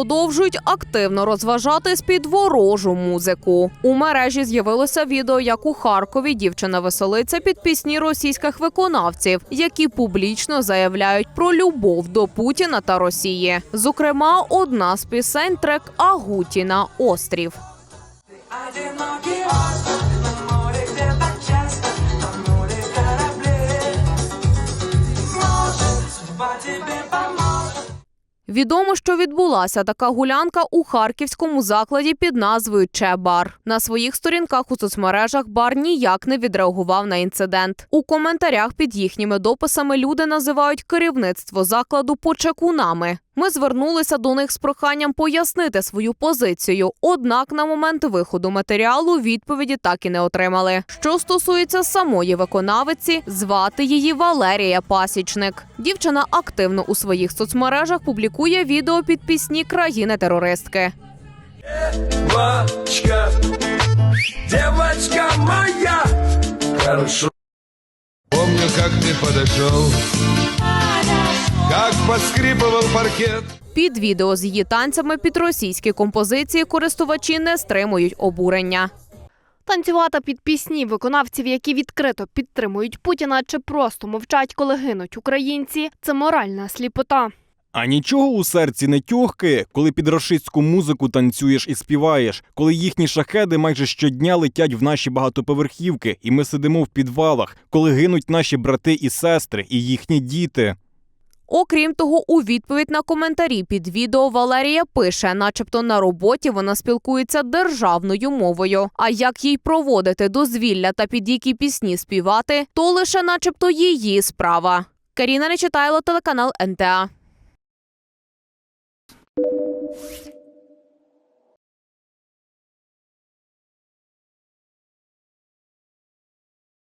продовжують активно розважатись під ворожу музику. У мережі з'явилося відео, як у Харкові дівчина веселиться під пісні російських виконавців, які публічно заявляють про любов до Путіна та Росії. Зокрема, одна з пісень трек Агутіна Острів. Тебе поможет. Відомо, що відбулася така гулянка у харківському закладі під назвою Че-бар. На своїх сторінках у соцмережах бар ніяк не відреагував на інцидент. У коментарях під їхніми дописами люди називають керівництво закладу почекунами. Ми звернулися до них з проханням пояснити свою позицію. Однак на момент виходу матеріалу відповіді так і не отримали. Що стосується самої виконавиці, звати її Валерія Пасічник. Дівчина активно у своїх соцмережах публікує відео під пісні країни-терористки. Девочка, моя. Хорошо. Помню, как ты подошел, как поскрипывал паркет. Під відео з її танцями під російські композиції користувачі не стримують обурення. Танцювати під пісні виконавців, які відкрито підтримують Путіна, чи просто мовчать, коли гинуть українці, це моральна сліпота. А нічого у серці не тьохкає, коли під рашистську музику танцюєш і співаєш, коли їхні шахеди майже щодня летять в наші багатоповерхівки, і ми сидимо в підвалах, коли гинуть наші брати і сестри, і їхні діти. Окрім того, у відповідь на коментарі під відео Валерія пише, начебто на роботі вона спілкується державною мовою. А як їй проводити дозвілля та під які пісні співати, то лише, начебто, її справа. Каріна Нечитайло, телеканал НТА.